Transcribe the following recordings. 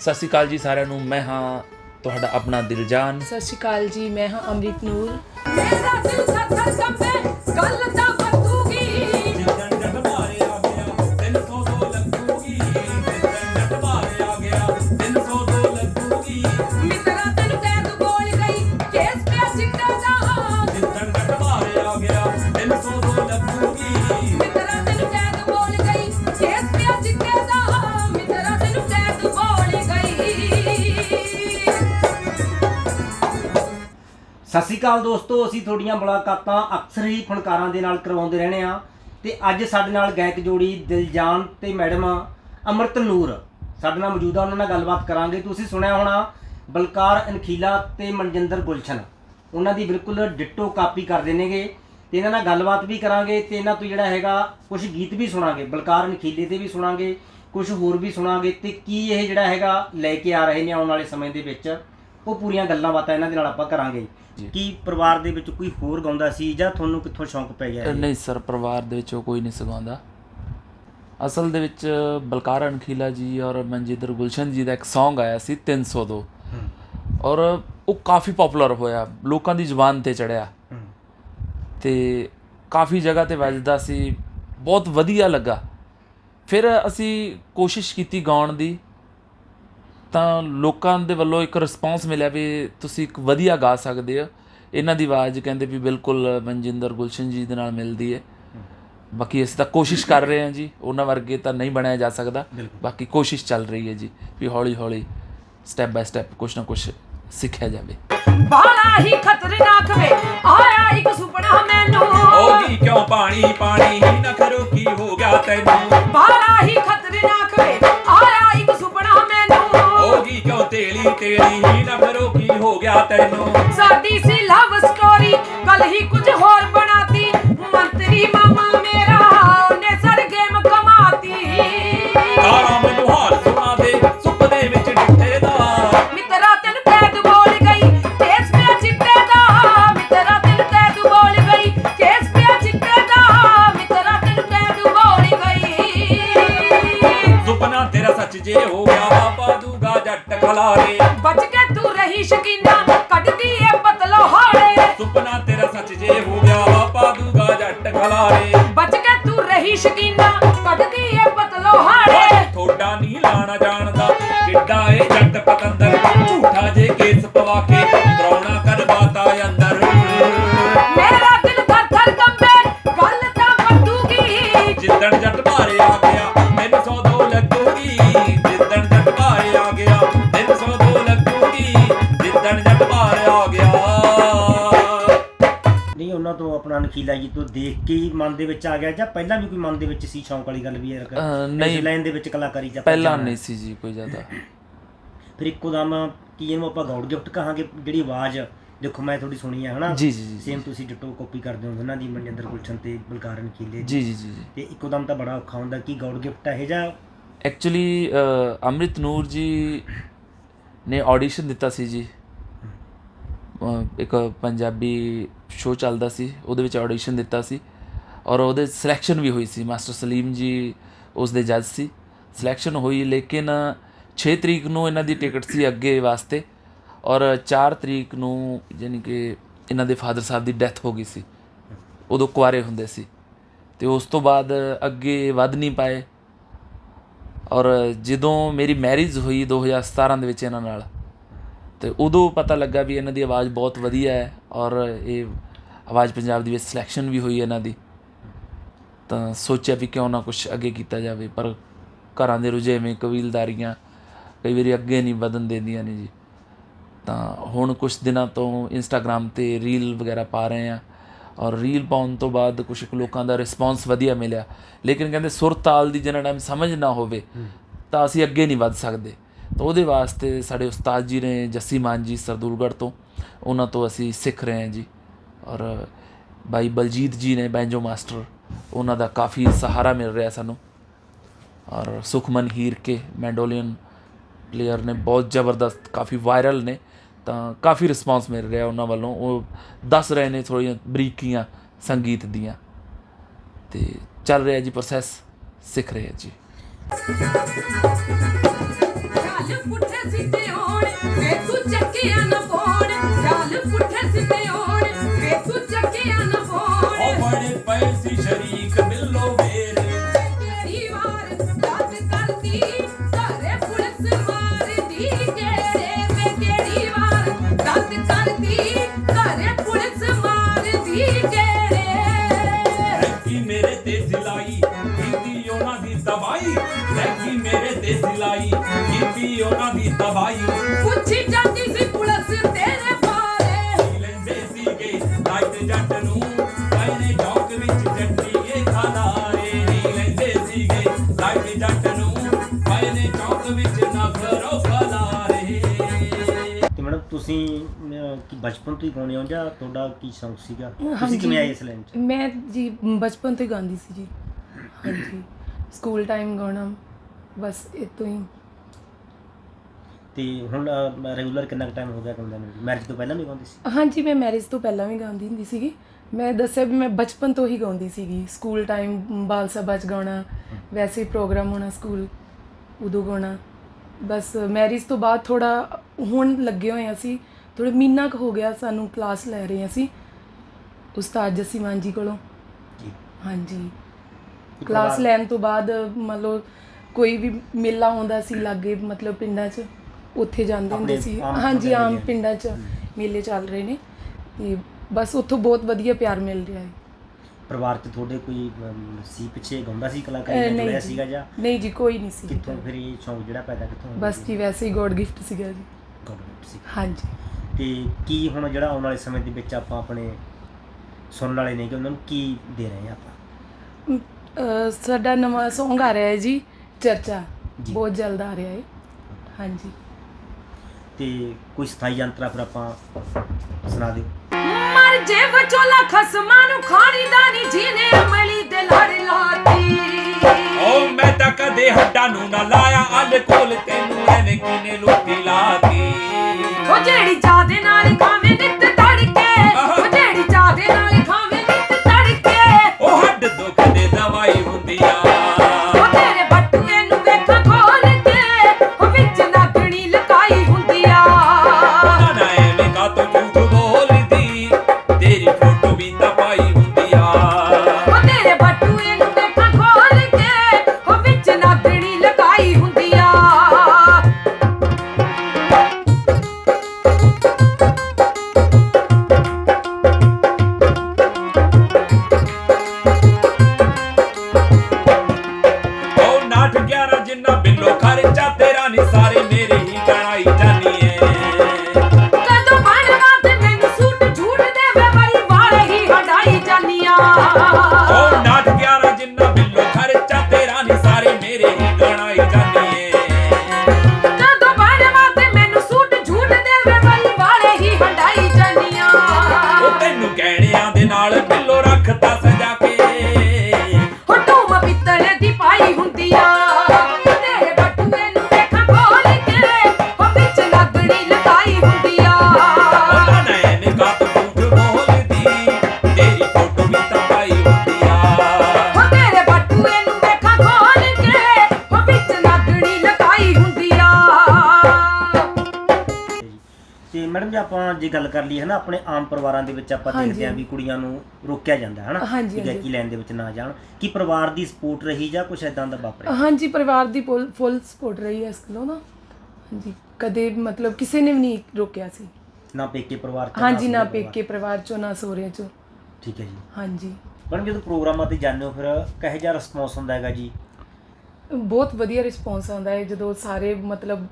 ਸਤਿ ਸ਼੍ਰੀ ਅਕਾਲ ਜੀ ਸਾਰਿਆਂ ਨੂੰ। ਮੈਂ ਹਾਂ ਤੁਹਾਡਾ ਆਪਣਾ ਦਿਲਜਾਨ। ਸਤਿ ਸ਼੍ਰੀ ਅਕਾਲ ਜੀ ਮੈਂ ਹਾਂ ਅੰਮ੍ਰਿਤ ਨੂਰ। ਸਤਿ ਸ਼੍ਰੀ ਅਕਾਲ ਦੋਸਤੋ, ਅਸੀਂ ਤੁਹਾਡੀਆਂ ਮੁਲਾਕਾਤਾਂ ਅਕਸਰ ਹੀ ਫਨਕਾਰਾਂ ਦੇ ਨਾਲ ਕਰਵਾਉਂਦੇ ਰਹਿੰਦੇ ਆ ਤੇ ਅੱਜ ਸਾਡੇ ਨਾਲ ਗਾਇਕ ਜੋੜੀ ਦਿਲਜਾਨ ਤੇ ਮੈਡਮ ਅਮਰਤ ਨੂਰ ਸਾਡੇ ਨਾਲ ਮੌਜੂਦਾ ਉਹਨਾਂ ਨਾਲ ਗੱਲਬਾਤ ਕਰਾਂਗੇ। ਤੁਸੀਂ ਸੁਣਿਆ ਹੋਣਾ ਬਲਕਾਰ ਅਨਖੀਲਾ ਤੇ ਮਨਜਿੰਦਰ ਗੁਲਸ਼ਨ। ਉਹਨਾਂ ਦੀ ਬਿਲਕੁਲ ਡਿੱਟੋ ਕਾਪੀ ਕਰਦੇ ਨੇਗੇ ਤੇ ਇਹਨਾਂ ਨਾਲ ਗੱਲਬਾਤ ਵੀ ਕਰਾਂਗੇ ਤੇ ਇਹਨਾਂ ਤੋਂ ਜਿਹੜਾ ਹੈਗਾ ਕੁਝ ਗੀਤ ਵੀ ਸੁਣਾਂਗੇ, ਬਲਕਾਰ ਅਨਖੀਲੇ ਦੇ ਵੀ ਸੁਣਾਂਗੇ ਕੁਝ ਹੋਰ ਵੀ ਸੁਣਾਂਗੇ ਤੇ ਕੀ ਇਹ ਜਿਹੜਾ ਹੈਗਾ ਲੈ ਕੇ ਆ ਰਹੇ ਨੇ ਆਉਣ ਵਾਲੇ ਸਮੇਂ ਦੇ ਵਿੱਚ, ਉਹ ਪੂਰੀਆਂ ਗੱਲਾਂ ਬਾਤਾਂ ਇਹਨਾਂ ਦੇ ਨਾਲ ਆਪਾਂ ਕਰਾਂਗੇ। ਕੀ ਪਰਿਵਾਰ ਦੇ ਵਿੱਚ ਕੋਈ ਹੋਰ ਗਾਉਂਦਾ ਸੀ ਜਾਂ ਤੁਹਾਨੂੰ ਕਿੱਥੋਂ ਸ਼ੌਂਕ ਪੈ ਗਿਆ ਇਹ? ਨਹੀਂ ਸਰ ਪਰਿਵਾਰ ਦੇ ਵਿੱਚੋਂ ਕੋਈ ਨਹੀਂ ਸਿਖਾਉਂਦਾ ਅਸਲ ਦੇ ਵਿੱਚ ਬਲਕਾਰ ਅਣਖੀਲਾ ਜੀ ਔਰ ਮਨਜਿੰਦਰ ਗੁਲਸ਼ਨ ਜੀ ਦਾ ਇੱਕ Song ਆਇਆ ਸੀ 302 ਔਰ ਉਹ ਕਾਫੀ ਪਪੂਲਰ ਹੋਇਆ ਲੋਕਾਂ ਦੀ ਜ਼ੁਬਾਨ ਤੇ ਚੜਿਆ। ਹੂੰ। ਤੇ ਕਾਫੀ ਜਗ੍ਹਾ ਤੇ ਵੱਜਦਾ ਸੀ ਬਹੁਤ ਵਧੀਆ ਲੱਗਾ। ਫਿਰ ਅਸੀਂ ਕੋਸ਼ਿਸ਼ ਕੀਤੀ ਗਾਉਣ ਦੀ। ਤਾਂ ਲੋਕਾਂ ਦੇ ਵੱਲੋਂ ਇੱਕ ਰਿਸਪਾਂਸ ਮਿਲਿਆ ਵੀ ਤੁਸੀਂ ਇੱਕ ਵਧੀਆ ਗਾ ਸਕਦੇ ਹੋ। ਇਹਨਾਂ ਦੀ ਆਵਾਜ਼ ਕਹਿੰਦੇ ਵੀ ਬਿਲਕੁਲ ਮਨਜਿੰਦਰ ਗੁਲਸ਼ਨ ਜੀ ਦੇ ਨਾਲ ਮਿਲਦੀ ਹੈ। ਬਾਕੀ ਅਸੀਂ ਤਾਂ ਕੋਸ਼ਿਸ਼ ਕਰ ਰਹੇ ਹਾਂ ਜੀ ਉਹਨਾਂ ਵਰਗੇ ਤਾਂ ਨਹੀਂ ਬਣਿਆ ਜਾ ਸਕਦਾ। ਬਾਕੀ ਕੋਸ਼ਿਸ਼ ਚੱਲ ਰਹੀ ਹੈ ਜੀ ਵੀ ਹੌਲੀ ਹੌਲੀ ਸਟੈਪ ਬਾਈ ਸਟੈਪ ਕੁਛ ਨਾ ਕੁਛ ਸਿੱਖਿਆ ਜਾਵੇ। ਬਾਲਾ ਹੀ ਖਤਰਨਾਕ ਵੇ ਆਇਆ ਇੱਕ ਸੁਪਨਾ ਮੈਨੂੰ। ਹੋਗੀ ਕਿਉਂ ਪਾਣੀ ਪਾਣੀ ਨਾ ਕਰੋ ਕੀ ਹੋ ਗਿਆ ਤੈਨੂੰ? ਬਾਲਾ ਹੀ ਖਤਰਨਾਕ ਵੇ ਹੋਗੀ ਕਿਉਂ ਤੇਲੀ ਤੇਲੀ ਕਰੋ ਕੀ ਹੋ ਗਿਆ ਤੈਨੂੰ। ਸਾਡੀ ਸੀ ਲਵ ਸਟੋਰੀ ਕੱਲ ਹੀ ਕੁਝ ਹੋਰ ਜਿੱਦਣ ਜੱਟ ਭਾਰੇ ਆ ਗਿਆ ਮੈਨੂੰ ਸੌ ਦੋ ਲੱਗੂਗੀ ਜਿੱਦਣ ਜੱਟ ਭਾਰੇ ਆ ਗਿਆ ਮੈਨੂੰ ਸੌ ਦੋ ਲੱਗੂਗੀ ਜਿੱਦਣ ਜੱਟ ਭਾਰੇ ਆ ਗਿਆ ਨਹੀਂ ਉਹਨਾਂ ਤੋਂ ਆਪਣਾ ਨਖੀਲਾ ਜੀ ਤੋਂ ਦੇਖ ਕੇ ਹੀ ਮਨ ਦੇ ਵਿੱਚ ਆ ਗਿਆ ਜਾਂ ਪਹਿਲਾਂ ਵੀ ਕੋਈ ਮਨ ਦੇ ਵਿੱਚ ਸੀ ਸ਼ੌਂਕ ਵਾਲੀ ਗੱਲ ਵੀ ਯਾਰ ਅਹ, ਨਹੀਂ। ਲਾਈਨ ਦੇ ਵਿੱਚ ਕਲਾਕਾਰੀ ਜਾਂ ਪਹਿਲਾਂ। ਨਹੀਂ ਸੀ ਜੀ ਕੋਈ ਜ਼ਿਆਦਾ ਫਿਰ ਇੱਕੋ ਦਮ ਕੀ ਇਹਨੂੰ ਆਪਾਂ ਗੌਡ ਗਿਫਟ ਕਹਾਂਗੇ ਜਿਹੜੀ ਆਵਾਜ਼ ਦੇਖੋ ਮੈਂ ਤੁਹਾਡੀ ਸੁਣੀ ਹੈ ਹਨਾ? ਜੀ, ਜੀ, ਜੀ, ਸੇਮ ਤੁਸੀਂ ਡਿਟੋ ਕਾਪੀ ਕਰਦੇ ਹੋ ਉਹਨਾਂ ਦੀ ਮਨਜਿੰਦਰ ਗੁਲਸ਼ਨ ਤੇ ਬਲਕਾਰਨ ਕੀਲੇ ਜੀ ਜੀ ਜੀ ਤੇ ਇੱਕੋ ਦਮ ਤਾਂ ਬੜਾ ਔਖਾ ਹੁੰਦਾ ਕਿ ਗੌਡ ਗਿਫਟ ਹੈ ਜਾਂ? ਐਕਚੁਅਲੀ ਅੰਮ੍ਰਿਤ ਨੂਰ ਜੀ ਨੇ ਆਡੀਸ਼ਨ ਦਿੱਤਾ ਸੀ ਜੀ। ਇੱਕ ਪੰਜਾਬੀ ਸ਼ੋਅ ਚੱਲਦਾ ਸੀ ਉਹਦੇ ਵਿੱਚ ਆਡੀਸ਼ਨ ਦਿੱਤਾ ਸੀ। ਔਰ ਉਹਦੇ ਸਿਲੈਕਸ਼ਨ ਵੀ ਹੋਈ ਸੀ ਮਾਸਟਰ ਸਲੀਮ ਜੀ ਉਸ ਦੇ ਜੱਜ ਸੀ। ਸਿਲੈਕਸ਼ਨ ਹੋਈ ਲੇਕਿਨ 6 ਤਰੀਕ ਨੂੰ ਇਹਨਾਂ ਦੀ ਟਿਕਟ ਸੀ ਅੱਗੇ ਵਾਸਤੇ। ਔਰ 4 ਤਰੀਕ ਨੂੰ ਯਾਨੀ ਕਿ ਇਹਨਾਂ ਦੇ ਫਾਦਰ ਸਾਹਿਬ ਦੀ ਡੈਥ ਹੋ ਗਈ ਸੀ। ਉਦੋਂ ਕੁਆਰੇ ਹੁੰਦੇ ਸੀ। ਤੇ ਉਸ ਤੋਂ ਬਾਅਦ ਅੱਗੇ ਵੱਧ ਨਹੀਂ ਪਾਏ। ਔਰ ਜਦੋਂ ਮੇਰੀ ਮੈਰਿਜ ਹੋਈ 2017 ਦੇ ਵਿੱਚ ਇਹਨਾਂ ਨਾਲ, ਤੇ ਉਦੋਂ ਪਤਾ ਲੱਗਾ ਵੀ ਇਹਨਾਂ ਦੀ ਆਵਾਜ਼ ਬਹੁਤ ਵਧੀਆ ਹੈ ਔਰ ਇਹ ਆਵਾਜ਼ ਪੰਜਾਬ ਦੀ ਵਿੱਚ ਸਿਲੈਕਸ਼ਨ ਵੀ ਹੋਈ ਇਹਨਾਂ ਦੀ। ਤਾਂ ਸੋਚਿਆ ਵੀ ਕਿਉਂ ਨਾ ਕੁਝ ਅੱਗੇ ਕੀਤਾ ਜਾਵੇ, ਪਰ ਘਰਾਂ ਦੇ ਰੁਝੇਵੇਂ ਕਬੀਲਦਾਰੀਆਂ ਕਈ ਵਾਰੀ ਅੱਗੇ ਨਹੀਂ ਵਧਣ ਦਿੰਦੀਆਂ ਨੇ ਜੀ। ਤਾਂ ਹੁਣ ਕੁਝ ਦਿਨਾਂ ਤੋਂ ਇੰਸਟਾਗ੍ਰam ਤੇ ਰੀਲ ਵਗੈਰਾ ਪਾ ਰਹੇ ਆ ਔਰ ਰੀਲ ਪਾਉਣ ਤੋਂ ਬਾਅਦ ਕੁਝ ਕੁ ਲੋਕਾਂ ਦਾ ਰਿਸਪੌਂਸ ਵਧੀਆ ਮਿਲਿਆ। ਲੇਕਿਨ ਕਹਿੰਦੇ ਸੁਰ ਤਾਲ ਦੀ ਜਿਹਨਾਂ ਟਾਈਮ ਸਮਝ ਨਾ ਹੋਵੇ ਤਾਂ ਅਸੀਂ ਅੱਗੇ ਨਹੀਂ ਵੱਧ ਸਕਦੇ। ਤਾਂ ਉਹਦੇ ਵਾਸਤੇ ਸਾਡੇ ਉਸਤਾਦ ਜੀ ਨੇ ਜੱਸੀ ਮਾਨ ਜੀ ਸਰਦੂਲਗੜ੍ਹ ਤੋਂ ਉਹਨਾਂ ਤੋਂ ਅਸੀਂ ਸਿੱਖ ਰਹੇ ਹਾਂ ਜੀ। ਔਰ ਬਾਈ ਬਲਜੀਤ ਜੀ ਨੇ ਬੈਂਜੋ ਮਾਸਟਰ ਉਹਨਾਂ ਦਾ ਕਾਫੀ ਸਹਾਰਾ ਮਿਲ ਰਿਹਾ ਸਾਨੂੰ। ਔਰ ਸੁਖਮਨ ਹੀਰ ਕੇ ਮੈਂਡੋਲੀਅਨ ਪਲੇਅਰ ਨੇ ਬਹੁਤ ਜ਼ਬਰਦਸਤ ਕਾਫੀ ਵਾਇਰਲ ਨੇ ਤਾਂ ਕਾਫੀ ਰਿਸਪਾਂਸ ਮਿਲ ਰਿਹਾ ਉਹਨਾਂ ਵੱਲੋਂ। ਉਹ ਦੱਸ ਰਹੇ ਨੇ ਥੋੜ੍ਹੀਆਂ ਬਰੀਕੀਆਂ ਸੰਗੀਤ ਦੀਆਂ। ਤੇ ਚੱਲ ਰਿਹਾ ਜੀ ਪ੍ਰੋਸੈਸ ਸਿੱਖ ਰਹੇ ਜੀ। ਯਾਰ ਚਾਲ ਪੁੱਠੇ ਸਿੱਧੇ ਹੋਣ ਵੇ ਤੂੰ ਚੱਕਿਆ ਨਾ ਫੋਨ ਚਾਲ ਪੁੱਠੇ ਸਿੱਧੇ ਹੋਣ ਵੇ ਤੂੰ ਚੱਕਿਆ ਨਾ ਫੋਨ ਉਹ ਬੜੇ ਪਏ ਸੀ ਸ਼ਰੀਕ ਮਿਲੋ ਪੁੱਛੀ ਜਾਂਦੀ ਸੀ ਪੁਲਿਸ ਤੇਰੇ ਬਾਰੇ। ਕੀ ਲੈਂਦੇ ਸੀਗੇ ਲਾਈਟ ਜੱਟ ਨੂੰ? ਪੈਨੇ ਚੌਕ ਵਿੱਚ ਜੱਟੀਏ ਖਾਦਾਰੇ ਨਹੀਂ ਲੈਂਦੇ ਸੀਗੇ ਲਾਈਟ ਜੱਟ ਨੂੰ? ਪੈਨੇ ਚੌਕ ਵਿੱਚ ਨਖਰੋ ਖਲਾਰੇ ਤੇ ਮੈਡਮ ਤੁਸੀਂ ਅਹ, ਕੀ ਬਚਪਨ ਤੋਂ ਹੀ ਗਾਉਂਦੇ ਹੋ ਜਾਂ ਤੁਹਾਡਾ ਕੀ ਸ਼ੌਂਕ ਸੀਗਾ? ਤੁਸੀਂ। ਕਿਵੇਂ ਆਏ ਇਸ ਲਾਈਨ 'ਚ? ਮੈਂ ਜੀ ਬਚਪਨ ਤੋਂ ਹੀ ਗਾਉਂਦੀ ਸੀ ਜੀ। ਹਾਂਜੀ। ਸਕੂਲ ਟਾਈਮ ਗਾਉਣਾ ਬਸ ਇਤੋਂ ਹੀ। ਤੇ ਹੁਣ ਰੈਗੂਲਰ ਕਿੰਨਾ ਟਾਈਮ ਹੋ ਗਿਆ ਗਾਉਂਦੇ ਨੂੰ? ਮੈਰਿਜ ਤੋਂ ਪਹਿਲਾਂ ਵੀ ਗਾਉਂਦੇ ਸੀ? ਹਾਂਜੀ ਮੈਂ ਮੈਰਿਜ ਤੋਂ ਪਹਿਲਾਂ ਵੀ ਗਾਉਂਦੀ ਹੁੰਦੀ ਸੀਗੀ। ਮੈਂ ਦੱਸਿਆ ਵੀ ਮੈਂ ਬਚਪਨ ਤੋਂ ਹੀ ਗਾਉਂਦੀ ਸੀਗੀ। ਸਕੂਲ ਟਾਈਮ ਬਾਲ ਸਭਾ 'ਚ ਗਾਉਣਾ ਵੈਸੇ ਪ੍ਰੋਗਰਾਮ ਹੋਣਾ ਸਕੂਲ ਉਦੋਂ ਗਾਉਣਾ। ਬਸ ਮੈਰਿਜ ਤੋਂ ਬਾਅਦ ਥੋੜਾ ਹੁਣ ਲੱਗੇ ਹੋਏ ਅਸੀਂ। ਥੋੜੇ ਮਹੀਨਾ ਕੁ ਹੋ ਗਿਆ ਸਾਨੂੰ ਕਲਾਸ ਲੈ ਰਹੇ ਹਾਂ ਅਸੀਂ। ਉਸਤਾਦ ਜੱਸੀ ਮਾਨ ਜੀ ਕੋਲੋਂ। ਜੀ। ਹਾਂਜੀ। ਕਲਾਸ ਲੈਣ ਤੋਂ ਬਾਅਦ ਮਤਲਬ ਕੋਈ ਵੀ ਮੇਲਾ ਆਉਂਦਾ ਸੀ ਲਾਗੇ ਮਤਲਬ ਪਿੰਡਾਂ 'ਚ। ਉੱਥੇ ਜਾਂਦੇ ਹੁੰਦੇ ਸੀ। ਹਾਂਜੀ ਆਮ ਪਿੰਡਾਂ 'ਚ ਮੇਲੇ ਚੱਲ ਰਹੇ ਨੇ। ਤੇ ਬਸ ਉੱਥੋਂ ਬਹੁਤ ਵਧੀਆ ਪਿਆਰ ਮਿਲ ਰਿਹਾ ਹੈ। ਪਰਿਵਾਰ 'ਚ ਤੁਹਾਡੇ ਕੋਈ ਸੀ ਪਿੱਛੇ ਗਾਉਂਦਾ ਸੀ ਕਲਾਕਾਰੀ ਨਾਲ ਜੁੜਿਆ। ਸੀਗਾ ਜਾਂ? ਨਹੀਂ ਜੀ ਕੋਈ ਨਹੀਂ ਸੀ। ਕਿੱਥੋਂ ਫਿਰ ਇਹ ਸ਼ੌਂਕ ਜਿਹੜਾ ਪੈਦਾ ਕਿੱਥੋਂ ਬਸ ਜੀ ਵੈਸੇ ਹੀ ਗੋਡ ਗਿਫਟ ਸੀਗਾ ਜੀ। ਗਵਰਨਮੈਂਟ ਸੀ। ਹਾਂਜੀ। ਤੇ ਕੀ ਹੁਣ ਜਿਹੜਾ ਆਉਣ ਵਾਲੇ ਸਮੇਂ ਦੇ ਵਿੱਚ ਆਪਾਂ ਆਪਣੇ ਸੁਣਨ ਵਾਲੇ ਨੇ ਕਿ ਉਹਨਾਂ ਨੂੰ ਕੀ ਦੇ ਰਹੇ ਆ ਆਪਾਂ? ਸਾਡਾ ਨਵਾਂ Song ਆ ਰਿਹਾ ਹੈ ਜੀ ਚਰਚਾ। ਬਹੁਤ ਜਲਦ ਆ ਰਿਹਾ ਹੈ। ਹਾਂਜੀ। ਤੇ ਕੋਈ ਸਥਾਈ ਯੰਤਰਾ ਫਿਰ ਆਪਾਂ ਸੁਣਾ ਦਿਓ। ਮਰ ਜੇ ਵਿਚੋਲਾ ਖਸਮਾਂ ਨੂੰ ਖਾਣੀ ਦਾ ਨੀ ਜੀਨੇ ਅਮਲੀ ਦੇ ਲੜ ਲਾਤੀ। ਓ ਮੈਂ ਤਾਂ ਕਦੇ ਹੱਡਾਂ ਨੂੰ ਨਾ ਲਾਇਆ ਅਲ ਕੋਲ ਤੈਨੂੰ ਐਵੇਂ ਕਿਨੇ ਲੁੱਟੀ ਲਾਤੀ। ਉਹ ਜਿਹੜੀ ਚਾਹ ਦੇ ਨਾਲ ਖਾਵੇਂ ਨਿੱਤ ਤੜਕੇ ਉਹ ਜਿਹੜੀ ਚਾਹ ਦੇ ਨਾਲ ਹੀ ਤੇ ਮੈਡਮ ਜੇ ਆਪਾਂ ਜੇ ਗੱਲ ਕਰ ਲਈਏ ਹਨਾ ਆਪਣੇ ਆਮ ਪਰਿਵਾਰਾਂ ਦੇ ਵਿੱਚ ਆਪਾਂ। ਦੇਖਦੇ ਹਾਂ ਵੀ ਕੁੜੀਆਂ ਨੂੰ ਰੋਕਿਆ ਜਾਂਦਾ ਹੈ ਹਨਾ ਕਿ। ਗਾਇਕੀ ਲਾਈਨ ਦੇ ਵਿੱਚ ਨਾ ਜਾਣ। ਕੀ ਪਰਿਵਾਰ ਦੀ ਸਪੋਰਟ ਰਹੀ ਜਾਂ ਕੁਝ ਐਦਾਂ ਦਾ ਵਾਪਰਿਆ? ਹਾਂਜੀ ਪਰਿਵਾਰ ਦੀ ਫੁੱਲ ਸਪੋਰਟ ਰਹੀ ਹੈ ਇਸ ਕੋਲੋਂ ਨਾ। ਹਾਂਜੀ ਕਦੇ ਮਤਲਬ ਕਿਸੇ ਨੇ ਵੀ ਨਹੀਂ ਰੋਕਿਆ ਸੀ। ਨਾ ਪੇਕੇ ਪਰਿਵਾਰ ਚ ਹਾਂਜੀ ਨਾ ਪੇਕੇ ਪਰਿਵਾਰ ਚੋਂ ਨਾ ਸਹੁਰਿਆਂ ਚੋਂ। ਠੀਕ ਹੈ ਜੀ। ਹਾਂਜੀ। ਮੈਡਮ ਜਦੋਂ ਪ੍ਰੋਗਰਾਮਾਂ ਤੇ ਜਾਂਦੇ ਹੋ ਫਿਰ ਕਿਹੋ ਜਿਹਾ ਰਿਸਪੌਂਸ ਹੁੰਦਾ ਹੈਗਾ ਜੀ? ਬਹੁਤ ਵਧੀਆ ਰਿਸਪੌਂਸ ਆਉਂਦਾ ਹੈ ਜਦੋਂ ਸਾਰੇ ਮਤਲਬ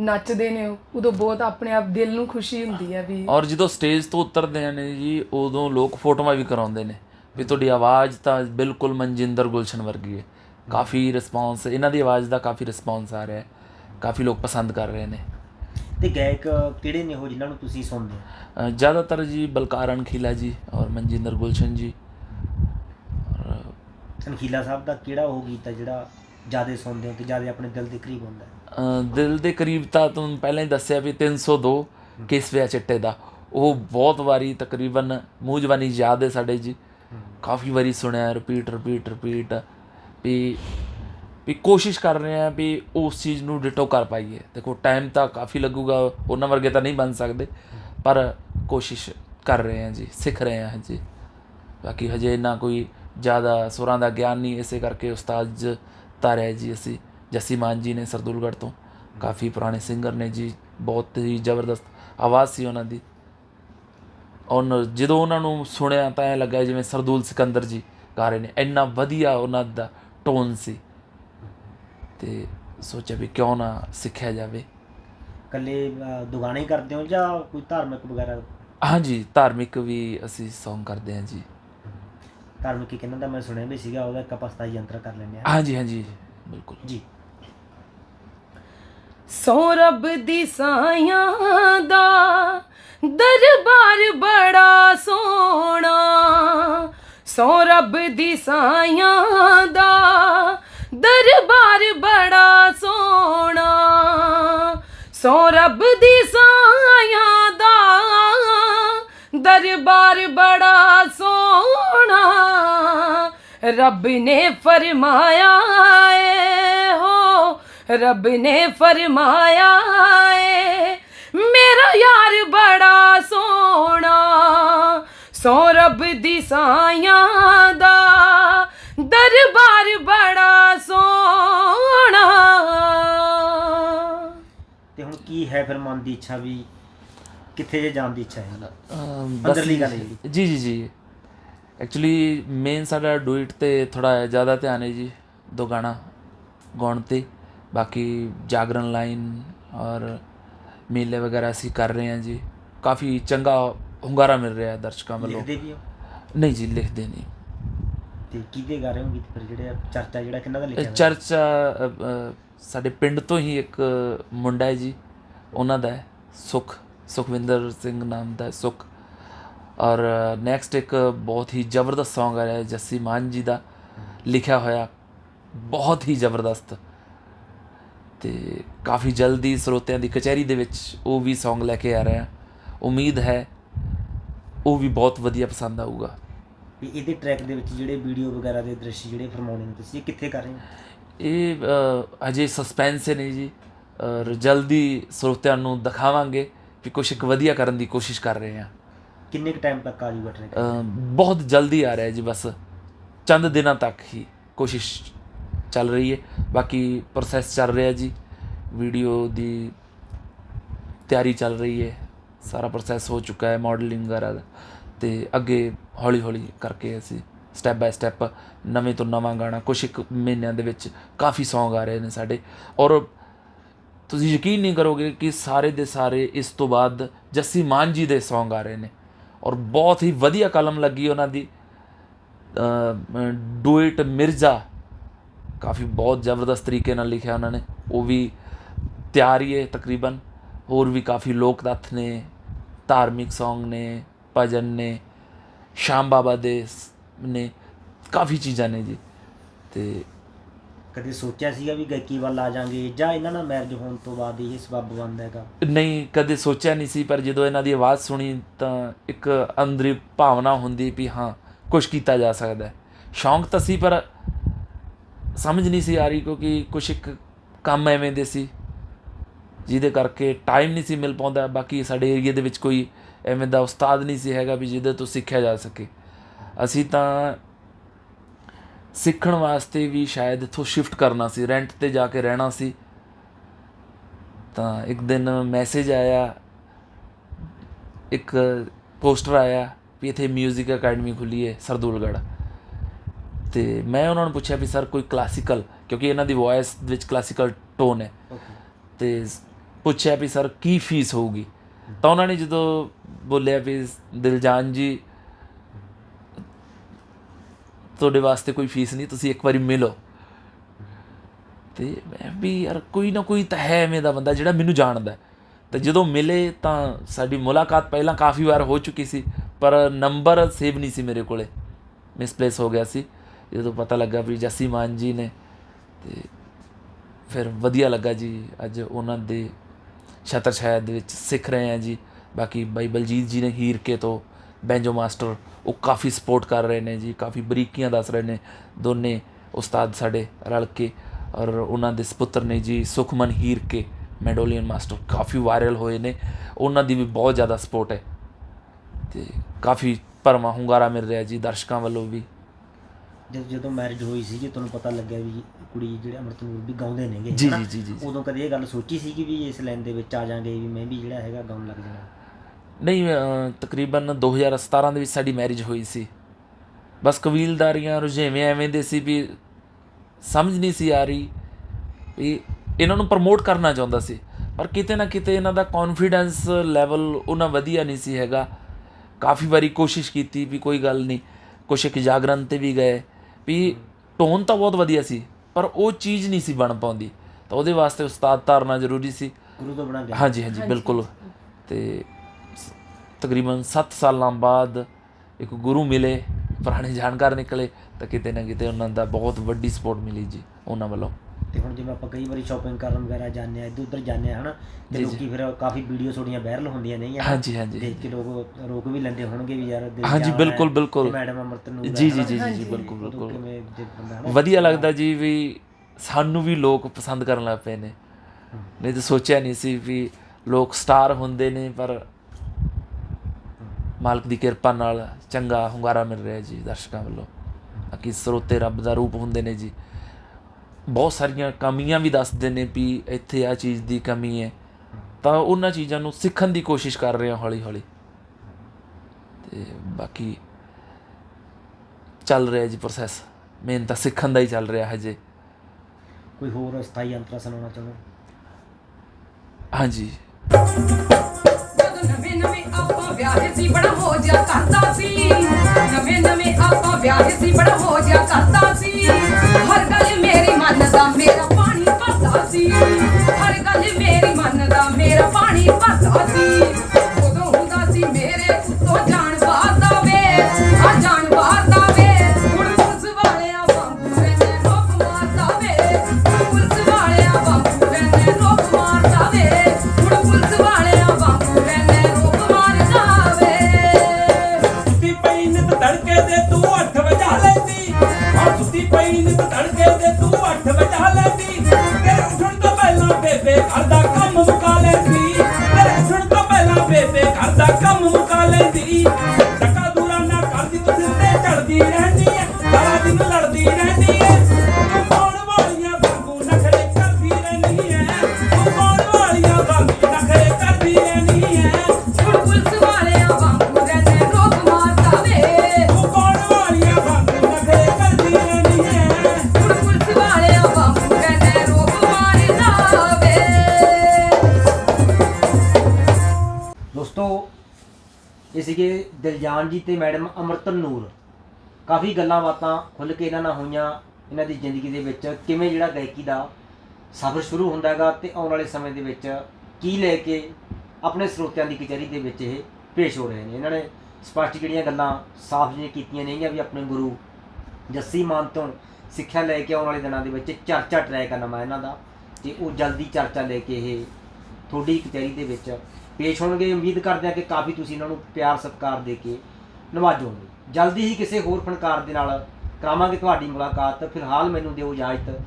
ਨੱਚਦੇ ਨੇ ਉਦੋਂ ਬਹੁਤ ਆਪਣੇ ਆਪ ਦਿਲ ਨੂੰ ਖੁਸ਼ੀ ਹੁੰਦੀ ਹੈ ਵੀ ਔਰ ਜਦੋਂ ਸਟੇਜ ਤੋਂ ਉਤਰਦੇ ਨੇ ਜੀ ਉਦੋਂ ਲੋਕ ਫੋਟੋਆਂ ਵੀ ਕਰਾਉਂਦੇ ਨੇ ਵੀ ਤੁਹਾਡੀ ਆਵਾਜ਼ ਤਾਂ ਬਿਲਕੁਲ ਮਨਜਿੰਦਰ ਗੁਲਸ਼ਨ ਵਰਗੀ ਹੈ। ਕਾਫੀ ਰਿਸਪੌਂਸ ਇਹਨਾਂ ਦੀ ਆਵਾਜ਼ ਦਾ ਕਾਫੀ ਰਿਸਪੌਂਸ ਆ ਰਿਹਾ ਹੈ। ਕਾਫੀ ਲੋਕ ਪਸੰਦ ਕਰ ਰਹੇ ਨੇ। ਤੇ ਗਾਇਕ ਕਿਹੜੇ ਨੇ ਉਹ ਜਿਨ੍ਹਾਂ ਨੂੰ ਤੁਸੀਂ ਸੁਣਦੇ ਹੋ? ਅ, ਜ਼ਿਆਦਾਤਰ ਜੀ ਬਲਕਾਰ ਅਣਖੀਲਾ ਜੀ ਔਰ ਮਨਜਿੰਦਰ ਗੁਲਸ਼ਨ ਜੀ। ਔਰ ਅਨਖੀਲਾ ਸਾਹਿਬ ਦਾ ਕਿਹੜਾ ਉਹ ਗੀਤ ਹੈ ਜਿਹੜਾ ਜ਼ਿਆਦਾ ਸੁਣਦੇ ਹੋ ਕਿ ਜ਼ਿਆਦਾ ਆਪਣੇ ਦਿਲ ਦੇ ਕਰੀਬ ਹੁੰਦਾ ਹੈ? ਅ, ਦਿਲ ਦੇ ਕਰੀਬ ਤਾਂ ਤੁਹਾਨੂੰ ਪਹਿਲਾਂ ਹੀ ਦੱਸਿਆ ਵੀ 302 ਕਿਸਵਿਆ ਚਿੱਟੇ ਦਾ। ਉਹ ਬਹੁਤ ਵਾਰੀ ਤਕਰੀਬਨ ਮੂੰਹ ਜ਼ਬਾਨੀ ਯਾਦ ਹੈ ਸਾਡੇ ਜੀ। ਕਾਫੀ ਵਾਰੀ ਸੁਣਿਆ ਰਿਪੀਟ ਰਿਪੀਟ ਰਿਪੀਟ ਵੀ ਵੀ ਕੋਸ਼ਿਸ਼ ਕਰ ਰਹੇ ਆ ਵੀ ਉਸ ਚੀਜ਼ ਨੂੰ ਡਿਟੋ ਕਰ ਪਾਈਏ। ਦੇਖੋ ਟਾਈਮ ਤਾਂ ਕਾਫੀ ਲੱਗੂਗਾ ਉਹਨਾਂ ਵਰਗੇ ਤਾਂ ਨਹੀਂ ਬਣ ਸਕਦੇ। ਪਰ ਕੋਸ਼ਿਸ਼ ਕਰ ਰਹੇ ਆ ਜੀ ਸਿੱਖ ਰਹੇ ਆ ਜੀ। ਬਾਕੀ ਹਜੇ ਇੰਨਾ ਕੋਈ ਜ਼ਿਆਦਾ ਸੁਰਾਂ ਦਾ ਗਿਆਨ ਨਹੀਂ ਇਸੇ ਕਰਕੇ ਉਸਤਾਦ ਜ ਤਾਰਿਆ ਜੀ ਅਸੀਂ ਜੱਸੀ ਮਾਨ ਜੀ ਨੇ ਸਰਦੂਲਗੜ੍ਹ ਤੋਂ। ਕਾਫੀ ਪੁਰਾਣੇ ਸਿੰਗਰ ਨੇ ਜੀ ਬਹੁਤ ਹੀ ਜ਼ਬਰਦਸਤ ਆਵਾਜ਼ ਸੀ ਉਹਨਾਂ ਦੀ। ਔਰ ਜਦੋਂ ਉਹਨਾਂ ਨੂੰ ਸੁਣਿਆ ਤਾਂ ਐ ਲੱਗਾ ਜਿਵੇਂ ਸਰਦੂਲ ਸਿਕੰਦਰ ਜੀ ਗਾ ਰਹੇ ਨੇ। ਇੰਨਾ ਵਧੀਆ ਉਹਨਾਂ ਦਾ ਟੋਨ ਸੀ। ਤੇ ਸੋਚਿਆ ਵੀ ਕਿਉਂ ਨਾ ਸਿੱਖਿਆ ਜਾਵੇ। ਅਹ, ਦੁਗਾਣੇ ਕਰਦੇ ਹੋ ਜਾਂ ਕੋਈ ਧਾਰਮਿਕ ਵਗੈਰਾ? ਹਾਂਜੀ ਧਾਰਮਿਕ ਵੀ ਅਸੀਂ Song ਕਰਦੇ ਹਾਂ ਜੀ। ਧਾਰਮਿਕ ਹੀ ਕਿਹਨਾਂ ਦਾ ਮੈਂ ਸੁਣਿਆ ਵੀ ਸੀਗਾ ਉਹਦਾ ਸਤਾਈ ਯੰਤਰ ਕਰ ਲੈਂਦੇ ਆ ਹਾਂਜੀ ਹਾਂਜੀ ਬਿਲਕੁਲ। ਜੀ। ਸੋ ਰੱਬ ਦੀ ਸਾਈਆਂ ਦਾ ਦਰਬਾਰ ਬੜਾ ਸੋਹਣਾ। ਸੋ ਰੱਬ ਦੀ ਸਾਈਆਂ ਦਾ ਦਰਬਾਰ ਬੜਾ ਸੋਹਣਾ। ਸੋ ਰੱਬ ਦੀ ਸਾਈਆਂ ਦਾ ਦਰਬਾਰ ਬੜਾ ਸੋਹਣਾ, ਰੱਬ ਨੇ ਫਰਮਾਇਆ ਏ ਹੋ, ਰੱਬ ਨੇ ਫਰਮਾਇਆ ਏ, ਮੇਰਾ ਯਾਰ ਬੜਾ ਸੋਹਣਾ, ਸੋ ਰੱਬ ਦੀ ਸਾਈਆਂ ਦਾ, ਦਰਬਾਰ ਬੜਾ ਸੋਹਣਾ। ਤੇ ਹੁਣ ਕੀ ਹੈ ਫਿਰ ਮਨ ਦੀ ਇੱਛਾ ਵੀ ਕਿੱਥੇ ਜੇ ਜਾਣ ਦੀ ਇੱਛਾ ਹੈ? ਅੰਦਰਲੀ ਗੱਲ ਹੈ ਜੀ। ਜੀ ਜੀ ਐਕਚੁਅਲੀ ਮੇਨ ਸਾਡਾ ਡੂਇਟ ਤੇ ਥੋੜਾ ਜ਼ਿਆਦਾ ਧਿਆਨ ਹੈ ਜੀ ਦੋ ਗਾਣਾ ਗਾਉਣ ਤੇ। ਬਾਕੀ ਜਾਗਰਣ ਲਾਈਨ ਔਰ ਮੇਲੇ ਵਗੈਰਾ ਅਸੀਂ ਕਰ ਰਹੇ ਹਾਂ ਜੀ। ਕਾਫੀ ਚੰਗਾ ਹੁੰਗਾਰਾ ਮਿਲ ਰਿਹਾ ਹੈ ਦਰਸ਼ਕਾਂ ਵੱਲੋਂ। ਲਿਖਦੇ ਵੀ ਹੋ? ਨਹੀਂ ਜੀ ਲਿਖਦੇ ਨਹੀਂ। ਤੇ ਕਿਹਦੇ ਗਾ ਰਹੇ ਹੋ ਗੀਤ ਫਿਰ ਜਿਹੜੇ ਚਰਚਾ ਜਿਹੜਾ ਕਿਹਨਾਂ ਦਾ ਲਿਖਿਆ? ਚਰਚਾ ਸਾਡੇ ਪਿੰਡ ਤੋਂ ਹੀ ਇੱਕ ਮੁੰਡਾ ਹੈ ਜੀ ਉਹਨਾਂ ਦਾ ਸੁਖ। ਸੁਖਵਿੰਦਰ ਸਿੰਘ ਨਾਮ ਦਾ ਸੁਖ। ਔਰ ਨੈਕਸਟ ਇੱਕ ਬਹੁਤ ਹੀ ਜ਼ਬਰਦਸਤ Song ਆ ਰਿਹਾ ਹੈ ਜੱਸੀ ਮਾਨ ਜੀ ਦਾ। ਲਿਖਿਆ ਹੋਇਆ। ਬਹੁਤ ਹੀ ਜ਼ਬਰਦਸਤ। ਤੇ ਕਾਫੀ ਜਲਦੀ ਸਰੋਤਿਆਂ ਦੀ ਕਚਹਿਰੀ ਦੇ ਵਿੱਚ ਉਹ ਵੀ Song ਲੈ ਕੇ ਆ ਰਹੇ ਉਮੀਦ ਹੈ ਉਹ ਵੀ ਬਹੁਤ ਵਧੀਆ ਪਸੰਦ ਆਊਗਾ। ਵੀ ਇਹਦੇ ਟਰੈਕ ਦੇ ਵਿੱਚ ਜਿਹੜੇ ਵੀਡੀਓ ਵਗੈਰਾ ਦੇ ਦ੍ਰਿਸ਼ ਜਿਹੜੇ ਫਰਮਾਉਣੇ ਨੇ ਤੁਸੀਂ ਇਹ ਕਿੱਥੇ ਕਰ ਰਹੇ ਹੋ ਇਹ ਅਜੇ ਸਸਪੈਂਸ ਹੈ ਨਹੀਂ ਜੀ। ਔਰ ਜਲਦੀ ਸਰੋਤਿਆਂ ਨੂੰ ਦਿਖਾਵਾਂਗੇ। ਵੀ ਕੁਛ ਇੱਕ ਵਧੀਆ ਕਰਨ ਦੀ ਕੋਸ਼ਿਸ਼ ਕਰ ਰਹੇ ਹਾਂ। ਕਿੰਨੇ ਕੁ ਟਾਈਮ ਤੱਕ ਆ ਜੂਗਾ ਟਰੈਕ ਬਹੁਤ ਜਲਦੀ ਆ ਰਿਹਾ ਜੀ ਬਸ। ਚੰਦ ਦਿਨਾਂ ਤੱਕ ਹੀ ਕੋਸ਼ਿਸ਼ ਚੱਲ ਰਹੀ ਹੈ। ਬਾਕੀ ਪ੍ਰੋਸੈਸ ਚੱਲ ਰਿਹਾ ਜੀ। ਵੀਡੀਓ ਦੀ ਤਿਆਰੀ ਚੱਲ ਰਹੀ ਹੈ। ਸਾਰਾ ਪ੍ਰੋਸੈਸ ਹੋ ਚੁੱਕਾ ਹੈ ਮਾਡਲਿੰਗ ਵਗੈਰਾ ਦਾ। ਤੇ ਅੱਗੇ ਹੌਲੀ ਹੌਲੀ ਕਰਕੇ ਅਸੀਂ ਸਟੈਪ ਬਾਏ ਸਟੈਪ ਨਵੇਂ ਤੋਂ ਨਵਾਂ ਗਾਣਾ ਕੁਛ ਇੱਕ ਮਹੀਨਿਆਂ ਦੇ ਵਿੱਚ ਕਾਫੀ Song ਆ ਰਹੇ ਨੇ ਸਾਡੇ। ਔਰ ਤੁਸੀਂ ਯਕੀਨ ਨਹੀਂ ਕਰੋਗੇ ਕਿ ਸਾਰੇ ਦੇ ਸਾਰੇ ਇਸ ਤੋਂ ਬਾਅਦ ਜੱਸੀ ਮਾਨ ਜੀ ਦੇ Song ਆ ਰਹੇ ਨੇ। ਔਰ ਬਹੁਤ ਹੀ ਵਧੀਆ ਕਲਮ ਲੱਗੀ ਉਹਨਾਂ ਦੀ। ਡੂਇਟ ਮਿਰਜ਼ਾ ਕਾਫੀ ਬਹੁਤ ਜ਼ਬਰਦਸਤ ਤਰੀਕੇ ਨਾਲ ਲਿਖਿਆ ਉਹਨਾਂ ਨੇ। ਉਹ ਵੀ ਤਿਆਰੀ ਹੈ ਤਕਰੀਬਨ। ਹੋਰ ਵੀ ਕਾਫੀ ਲੋਕ ਤੱਥ ਨੇ, ਧਾਰਮਿਕ Song ਨੇ, ਭਜਨ ਨੇ, ਸ਼ਾਮ ਬਾਬਾ ਦੇ ਨੇ, ਕਾਫੀ ਚੀਜ਼ਾਂ ਨੇ ਜੀ। ਤੇ ਕਦੇ ਸੋਚਿਆ ਸੀਗਾ ਵੀ ਗਾਇਕੀ ਵੱਲ ਆ ਜਾਾਂਗੇ ਜਾਂ ਇਹਨਾਂ ਨਾਲ ਮੈਰਿਜ ਹੋਣ ਤੋਂ ਬਾਅਦ ਇਹ ਸਬੱਬ ਬਣਦਾ ਹੈਗਾ? ਨਹੀਂ, ਕਦੇ ਸੋਚਿਆ ਨਹੀਂ ਸੀ, ਪਰ ਜਦੋਂ ਇਹਨਾਂ ਦੀ ਆਵਾਜ਼ ਸੁਣੀ ਤਾਂ ਇੱਕ ਅੰਦਰੀ ਭਾਵਨਾ ਹੁੰਦੀ ਵੀ ਹਾਂ ਕੁਝ ਕੀਤਾ ਜਾ ਸਕਦਾ ਹੈ। ਸ਼ੌਂਕ ਤਾਂ ਸੀ, ਪਰ ਸਮਝ ਨਹੀਂ ਸੀ ਆ ਰਹੀ ਕਿਉਂਕਿ ਕੁਝ ਇੱਕ ਕੰਮ ਐਵੇਂ ਦੇ ਸੀ, ਜਿਹਦੇ ਕਰਕੇ ਟਾਈਮ ਨਹੀਂ ਸੀ ਮਿਲ ਪਾਉਂਦਾ। ਬਾਕੀ ਸਾਡੇ ਏਰੀਆ ਦੇ ਵਿੱਚ ਕੋਈ ਐਵੇਂ ਦਾ ਉਸਤਾਦ ਨਹੀਂ ਸੀ ਹੈਗਾ ਵੀ ਜਿਹਦੇ ਤੋਂ ਸਿੱਖਿਆ ਜਾ ਸਕੇ। ਅਸੀਂ ਤਾਂ ਸਿੱਖਣ ਵਾਸਤੇ ਵੀ ਸ਼ਾਇਦ ਇੱਥੋਂ ਸ਼ਿਫਟ ਕਰਨਾ ਸੀ ਰੈਂਟ ਤੇ ਜਾ ਕੇ ਰਹਿਣਾ ਸੀ। ਤਾਂ ਇੱਕ ਦਿਨ ਮੈਸੇਜ ਆਇਆ ਇੱਕ ਪੋਸਟਰ ਆਇਆ ਵੀ ਇੱਥੇ 뮤직 ਅਕੈਡਮੀ ਖੁੱਲੀ ਹੈ ਸਰਦੂਲਗੜ੍ਹ। ਤੇ ਮੈਂ ਉਹਨਾਂ ਨੂੰ ਪੁੱਛਿਆ ਵੀ ਸਰ ਕੋਈ ਕਲਾਸੀਕਲ ਕਿਉਂਕਿ ਇਹਨਾਂ ਦੀ ਵੌਇਸ ਵਿੱਚ ਕਲਾਸੀਕਲ ਟੋਨ ਹੈ ਤੇ ਪੁੱਛਿਆ ਵੀ ਸਰ ਕੀ ਫੀਸ ਹੋਊਗੀ? ਤਾਂ ਉਹਨਾਂ ਨੇ ਜਦੋਂ ਬੋਲਿਆ ਵੀ ਦਿਲਜਾਨ ਜੀ ਤੁਹਾਡੇ ਵਾਸਤੇ ਕੋਈ ਫੀਸ ਨਹੀਂ, ਤੁਸੀਂ ਇੱਕ ਵਾਰੀ ਮਿਲੋ। ਤੇ ਮੈਂ ਵੀ ਯਾਰ ਕੋਈ ਨਾ ਕੋਈ ਤਾਂ ਹੈ ਐਵੇਂ ਦਾ ਬੰਦਾ ਜਿਹੜਾ ਮੈਨੂੰ ਜਾਣਦਾ ਹੈ। ਜਦੋਂ ਮਿਲੇ ਤਾਂ ਸਾਡੀ ਮੁਲਾਕਾਤ ਪਹਿਲਾਂ ਕਾਫੀ ਵਾਰ ਹੋ ਚੁੱਕੀ ਸੀ, ਪਰ ਨੰਬਰ ਸੇਵ ਨਹੀਂ ਸੀ ਮੇਰੇ ਕੋਲੇ। ਮਿਸਪਲੇਸ ਹੋ ਗਿਆ ਸੀ। ਜਦੋਂ ਪਤਾ ਲੱਗਾ ਵੀ ਜੱਸੀ ਮਾਨ ਜੀ ਨੇ, ਤੇ ਫਿਰ ਵਧੀਆ ਲੱਗਾ ਜੀ। ਅੱਜ ਉਹਨਾਂ ਦੇ ਛਤਰ ਛਾਇਆ ਦੇ ਵਿੱਚ ਸਿੱਖ ਰਹੇ ਹਾਂ ਜੀ। ਬਾਕੀ ਬਾਈ ਬਲਜੀਤ ਜੀ ਨੇ ਹੀਰ ਕੇ ਤੋਂ ਬੈਂਜੋ ਮਾਸਟਰ ਉਹ ਕਾਫੀ ਸਪੋਰਟ ਕਰ ਰਹੇ ਨੇ ਜੀ ਕਾਫੀ ਬਰੀਕੀਆਂ ਦੱਸ ਰਹੇ ਨੇ ਦੋਨੇ ਉਸਤਾਦ ਸਾਡੇ ਰਲ ਕੇ ਔਰ ਉਹਨਾਂ ਦੇ ਸੁਪੁੱਤਰ ਨੇ ਜੀ ਸੁਖਮਨ ਹੀਰ ਕੇ ਮੈਡੋਲੀਅਨ ਮਾਸਟਰ ਕਾਫੀ ਵਾਇਰਲ ਹੋਏ ਨੇ ਉਹਨਾਂ ਦੀ ਵੀ ਬਹੁਤ ਜ਼ਿਆਦਾ ਸਪੋਰਟ ਹੈ ਤੇ ਕਾਫੀ ਭਰਵਾਂ ਹੁੰਗਾਰਾ ਮਿਲ ਰਿਹਾ ਜੀ ਦਰਸ਼ਕਾਂ ਵੱਲੋਂ ਵੀ ਜਦ ਜਦੋਂ ਮੈਰਿਜ ਹੋਈ ਸੀ ਜੀ ਤੁਹਾਨੂੰ ਪਤਾ ਲੱਗਿਆ ਵੀ ਕੁੜੀ ਜਿਹੜੇ ਅਮਰਤ ਨੂਰ ਵੀ ਗਾਉਂਦੇ ਨੇਗੇ ਜੀ, ਹਨਾ? ਜੀ, ਜੀ, ਜੀ, ਜੀ। ਉਦੋਂ ਕਦੇ ਇਹ ਗੱਲ ਸੋਚੀ ਸੀ ਕਿ ਵੀ ਇਸ ਲਾਈਨ ਦੇ ਵਿੱਚ ਆ ਜਾਾਂਗੇ ਵੀ ਮੈਂ ਵੀ ਜਿਹੜਾ ਹੈਗਾ ਗਾਉਣ ਲੱਗ ਜਾਣਾ ਨਹੀਂ ਤਕਰੀਬਨ 2017 ਦੇ ਵਿੱਚ ਸਾਡੀ ਮੈਰਿਜ ਹੋਈ ਸੀ। ਬਸ ਕਬੀਲਦਾਰੀਆਂ ਰੁਝੇਵੇਂ ਐਵੇਂ ਦੇ ਸੀ ਵੀ ਸਮਝ ਨਹੀਂ ਸੀ ਆ ਰਹੀ ਵੀ ਇਹਨਾਂ ਨੂੰ ਪ੍ਰਮੋਟ ਕਰਨਾ ਚਾਹੁੰਦਾ ਸੀ। ਪਰ ਕਿਤੇ ਨਾ ਕਿਤੇ ਇਹਨਾਂ ਦਾ ਕੌਨਫੀਡੈਂਸ ਲੈਵਲ ਉਹਨਾਂ ਵਧੀਆ ਨਹੀਂ ਸੀ ਹੈਗਾ। ਕਾਫੀ ਵਾਰੀ ਕੋਸ਼ਿਸ਼ ਕੀਤੀ ਵੀ ਕੋਈ ਗੱਲ ਨਹੀਂ ਕੁਛ ਇੱਕ ਜਾਗਰਣ ਤੇ ਵੀ ਗਏ ਵੀ ਟੋਨ ਤਾਂ ਬਹੁਤ ਵਧੀਆ ਸੀ ਪਰ ਉਹ ਚੀਜ਼ ਨਹੀਂ ਸੀ ਬਣ ਪਾਉਂਦੀ। ਤਾਂ ਉਹਦੇ ਵਾਸਤੇ ਉਸਤਾਦ ਧਾਰਨਾ ਜ਼ਰੂਰੀ ਸੀ। ਗੁਰੂ ਤੋਂ ਬਣਾ ਗਿਆ ਹਾਂਜੀ ਹਾਂਜੀ। ਬਿਲਕੁਲ। ਤੇ ਤਕਰੀਬਨ 7 ਸਾਲਾਂ ਬਾਅਦ ਇੱਕ ਗੁਰੂ ਮਿਲੇ ਪੁਰਾਣੇ ਜਾਣਕਾਰ ਨਿਕਲੇ ਤਾਂ ਕਿਤੇ ਨਾ ਕਿਤੇ ਉਹਨਾਂ ਦਾ ਬਹੁਤ ਵੱਡੀ ਸਪੋਰਟ ਮਿਲੀ ਜੀ ਉਹਨਾਂ ਵੱਲੋਂ। ਤੇ ਹੁਣ ਜਿਵੇਂ ਆਪਾਂ ਕਈ ਵਾਰੀ ਸ਼ਾਪਿੰਗ ਕਰਨ ਵਗੈਰਾ ਜਾਂਦੇ ਆ ਇੱਧਰ ਉੱਧਰ ਜਾਂਦੇ ਆ ਹਨਾ ਤੇ ਲੋਕੀ ਫਿਰ ਕਾਫੀ ਵੀਡੀਓ ਥੋੜੀਆਂ ਵਾਇਰਲ ਹੁੰਦੀਆਂ ਨਹੀਂ ਹਾਂਜੀ, ਹਾਂਜੀ, ਦੇਖ ਕੇ ਲੋਕ ਰੋਕ ਵੀ ਲੈਂਦੇ ਹੋਣਗੇ ਵੀ ਯਾਰ ਦਿਲ ਹਾਂਜੀ, ਬਿਲਕੁਲ, ਬਿਲਕੁਲ। ਮੈਡਮ ਅਮਰਤ ਨੂੰ ਜੀ ਜੀ ਜੀ ਜੀ ਬਿਲਕੁਲ ਬਿਲਕੁਲ। ਵਧੀਆ ਲੱਗਦਾ ਜੀ ਵੀ ਸਾਨੂੰ ਵੀ ਲੋਕ ਪਸੰਦ ਕਰਨ ਲੱਗ ਪਏ ਨੇ। ਨਹੀਂ ਤਾਂ ਸੋਚਿਆ ਨਹੀਂ ਸੀ ਵੀ ਲੋਕ ਸਟਾਰ ਹੁੰਦੇ ਨੇ ਪਰ ਮਾਲਕ ਦੀ ਕਿਰਪਾ ਨਾਲ ਚੰਗਾ ਹੁੰਗਾਰਾ ਮਿਲ ਰਿਹਾ ਜੀ ਦਰਸ਼ਕਾਂ ਵੱਲੋਂ। ਬਾਕੀ ਸਰੋਤੇ ਰੱਬ ਦਾ ਰੂਪ ਹੁੰਦੇ ਨੇ ਜੀ। ਬਹੁਤ ਸਾਰੀਆਂ ਕਮੀਆਂ ਵੀ ਦੱਸਦੇ ਨੇ ਵੀ ਇੱਥੇ ਆ ਚੀਜ਼ ਦੀ ਕਮੀ ਹੈ। ਤਾਂ ਉਹਨਾਂ ਚੀਜ਼ਾਂ ਨੂੰ ਸਿੱਖਣ ਦੀ ਕੋਸ਼ਿਸ਼ ਕਰ ਰਹੇ ਹਾਂ ਹੌਲੀ ਹੌਲੀ ਤੇ ਬਾਕੀ ਚੱਲ ਰਿਹਾ ਜੀ ਪ੍ਰੋਸੈਸ ਮੇਨ ਤਾਂ ਸਿੱਖਣ ਦਾ ਹੀ ਚੱਲ ਰਿਹਾ ਹਜੇ। ਕੋਈ ਹੋਰ ਸਥਾਈ ਅੰਤਰਾ ਸੁਣਾਉਣਾ ਚਾਹੁੰਦਾ ਹਾਂਜੀ। ਜਦੋਂ ਨਵੇਂ ਨਵੇਂ ਆਪਾਂ ਵਿਆਹ ਸੀ, ਬੜਾ ਹੋ ਜਿਆ ਕਰਦਾ ਸੀ। ਨਵੇਂ ਨਵੇਂ ਆਪਾਂ ਵਿਆਹ ਸੀ, ਬੜਾ ਹੋ ਜਿਆ ਕਰਦਾ ਸੀ। ਹਰ ਗੱਲ ਮੇਰੀ ਮੰਨਦਾ ਮੇਰਾ ਪਾਣੀ ਭਰਦਾ ਸੀ। ਹਰ ਗੱਲ ਜੀ ਤੇ ਮੈਡਮ ਅਮਰਤਨ ਨੂਰ। ਕਾਫੀ ਗੱਲਾਂ ਬਾਤਾਂ ਖੁੱਲ ਕੇ ਇਹਨਾਂ ਨਾਲ ਹੋਈਆਂ ਇਹਨਾਂ ਦੀ ਜ਼ਿੰਦਗੀ ਦੇ ਵਿੱਚ, ਕਿਵੇਂ ਜਿਹੜਾ ਗਾਇਕੀ ਦਾ ਸਫ਼ਰ ਸ਼ੁਰੂ ਹੁੰਦਾ ਹੈਗਾ ਤੇ ਆਉਣ ਵਾਲੇ ਸਮੇਂ ਦੇ ਵਿੱਚ ਕੀ ਲੈ ਕੇ ਆਪਣੇ ਸਰੋਤਿਆਂ ਦੀ ਕਚਹਿਰੀ ਦੇ ਵਿੱਚ ਇਹ ਪੇਸ਼ ਹੋ ਰਹੇ ਨੇ। ਇਹਨਾਂ ਨੇ ਸਪਸ਼ਟ ਜਿਹੜੀਆਂ ਗੱਲਾਂ ਸਾਫ਼ ਜਿਹੀਆਂ ਕੀਤੀਆਂ ਨੇਗੀਆਂ ਵੀ ਆਪਣੇ ਗੁਰੂ ਜੱਸੀ ਮਾਨ ਤੋਂ ਸਿੱਖਿਆ ਲੈ ਕੇ ਆਉਣ ਵਾਲੇ ਦਿਨਾਂ ਦੇ ਵਿੱਚ ਚਰਚਾ ਟਰੈਕ ਆ ਨਵਾਂ ਇਹਨਾਂ ਦਾ ਤੇ ਉਹ ਜਲਦੀ ਚਰਚਾ ਲੈ ਕੇ ਇਹ ਤੁਹਾਡੀ ਕਚਹਿਰੀ ਦੇ ਵਿੱਚ ਪੇਸ਼ ਹੋਣਗੇ। ਉਮੀਦ ਕਰਦੇ ਹਾਂ ਕਿ ਕਾਫੀ ਤੁਸੀਂ ਇਹਨਾਂ ਨੂੰ ਪਿਆਰ ਸਤਿਕਾਰ ਦੇ ਕੇ ਨਵਾਜੋਗੇ ਜਲਦੀ ਹੀ ਕਿਸੇ ਹੋਰ ਫਨਕਾਰ ਦੇ ਨਾਲ ਕਰਾਵਾਂਗੇ ਤੁਹਾਡੀ ਮੁਲਾਕਾਤ। ਫਿਲਹਾਲ ਮੈਨੂੰ ਦਿਓ ਇਜਾਜ਼ਤ।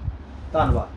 ਧੰਨਵਾਦ।